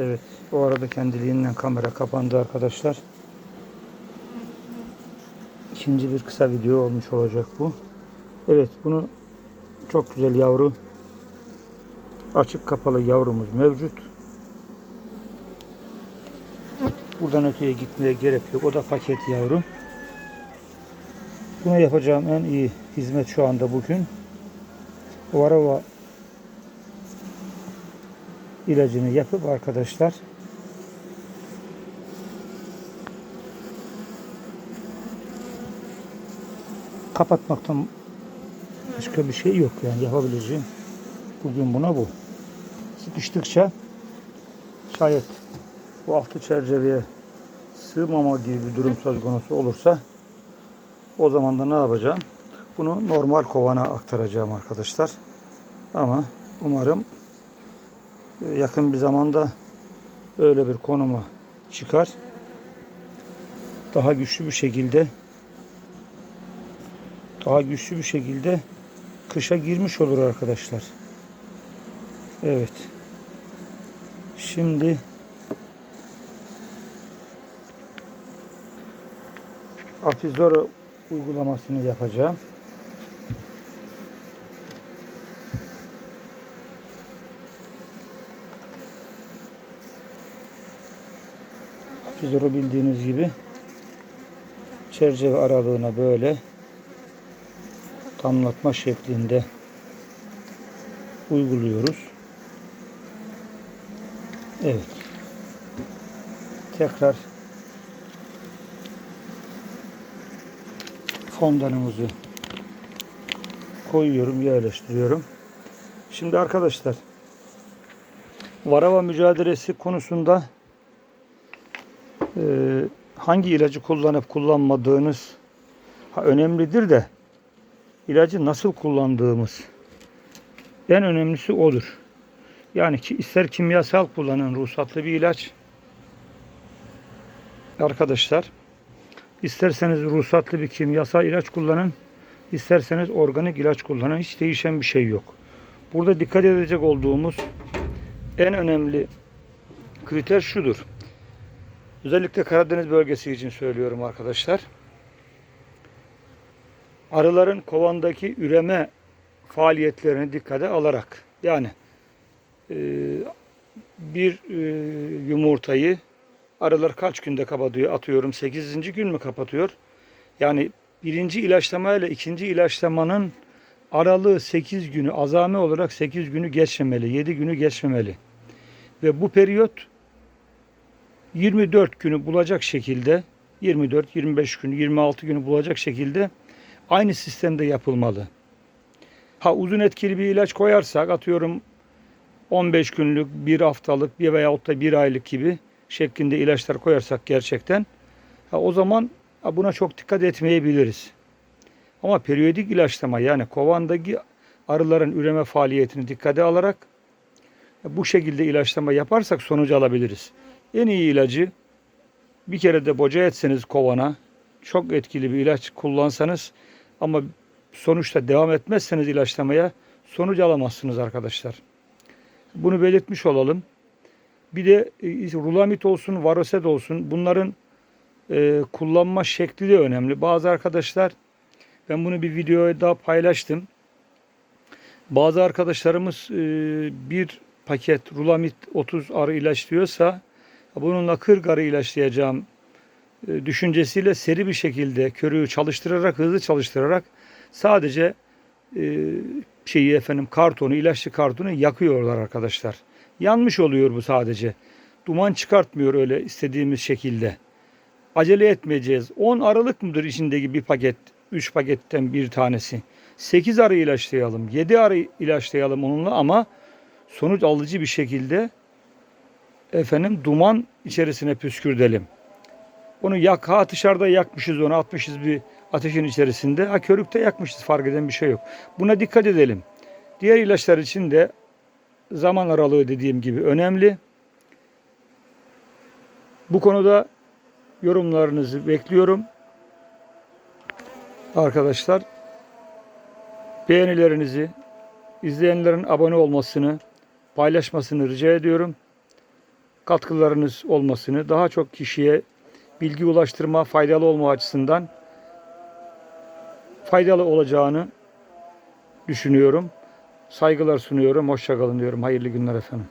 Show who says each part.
Speaker 1: Evet. O arada kendiliğinden kamera kapandı arkadaşlar. İkinci bir kısa video olmuş olacak bu. Evet bunu çok güzel yavru açık kapalı yavrumuz mevcut. Buradan öteye gitmeye gerek yok. O da paket yavru. Buna yapacağım en iyi hizmet şu anda bugün. Varava ilacını yapıp arkadaşlar kapatmaktan başka bir şey yok yani yapabileceğim. Bugün buna bu. Sıkıştıkça şayet bu altı çerçeveye sığmama gibi bir durum söz konusu olursa o zaman da ne yapacağım? Bunu normal kovana aktaracağım arkadaşlar. Ama umarım yakın bir zamanda öyle bir konuma çıkar. Daha güçlü bir şekilde daha güçlü bir şekilde kışa girmiş olur arkadaşlar. Evet. Şimdi Apizora uygulamasını yapacağım. Apizora bildiğiniz gibi çerçeve aralığına böyle damlatma şeklinde uyguluyoruz. Evet. Tekrar fondanımızı koyuyorum, yerleştiriyorum. Şimdi arkadaşlar varava mücadelesi konusunda hangi ilacı kullanıp kullanmadığınız ha, önemlidir de ilacı nasıl kullandığımız en önemlisi odur. Yani ki ister kimyasal kullanın ruhsatlı bir ilaç arkadaşlar isterseniz ruhsatlı bir kimyasal ilaç kullanın isterseniz organik ilaç kullanın hiç değişen bir şey yok. Burada dikkat edecek olduğumuz en önemli kriter şudur. Özellikle Karadeniz bölgesi için söylüyorum arkadaşlar. Arıların kovandaki üreme faaliyetlerini dikkate alarak yani e, bir e, yumurtayı arılar kaç günde kapatıyor atıyorum 8. gün mü kapatıyor? Yani birinci ilaçlama ile ikinci ilaçlamanın aralığı 8 günü azami olarak 8 günü geçmemeli 7 günü geçmemeli ve bu periyot 24 günü bulacak şekilde 24, 25 gün, 26 günü bulacak şekilde aynı sistemde yapılmalı. Ha uzun etkili bir ilaç koyarsak atıyorum 15 günlük, bir haftalık bir veyahut da bir aylık gibi şeklinde ilaçlar koyarsak gerçekten ha, o zaman ha, buna çok dikkat etmeyebiliriz. Ama periyodik ilaçlama yani kovandaki arıların üreme faaliyetini dikkate alarak bu şekilde ilaçlama yaparsak sonucu alabiliriz. En iyi ilacı bir kere de boca etseniz kovana çok etkili bir ilaç kullansanız ama sonuçta devam etmezseniz ilaçlamaya sonuç alamazsınız arkadaşlar. Bunu belirtmiş olalım. Bir de e, rulamit olsun, varoset olsun bunların e, kullanma şekli de önemli. Bazı arkadaşlar ben bunu bir videoya daha paylaştım. Bazı arkadaşlarımız e, bir paket rulamit 30 arı ilaçlıyorsa bununla 40 arı ilaçlayacağım e, düşüncesiyle seri bir şekilde körüğü çalıştırarak, hızlı çalıştırarak sadece e, şeyi efendim kartonu, ilaçlı kartonu yakıyorlar arkadaşlar. Yanmış oluyor bu sadece. Duman çıkartmıyor öyle istediğimiz şekilde. Acele etmeyeceğiz. 10 aralık mıdır içindeki bir paket? 3 paketten bir tanesi. 8 arı ilaçlayalım. 7 arı ilaçlayalım onunla ama sonuç alıcı bir şekilde efendim duman içerisine püskürdelim. Onu yak, ha dışarıda yakmışız onu atmışız bir ateşin içerisinde. Ha körükte yakmışız fark eden bir şey yok. Buna dikkat edelim. Diğer ilaçlar için de zaman aralığı dediğim gibi önemli. Bu konuda yorumlarınızı bekliyorum. Arkadaşlar katkılarınız olmasını, daha çok kişiye bilgi ulaştırma, faydalı olma açısından faydalı olacağını düşünüyorum. Saygılar sunuyorum. Hoşçakalın diyorum. Hayırlı günler efendim.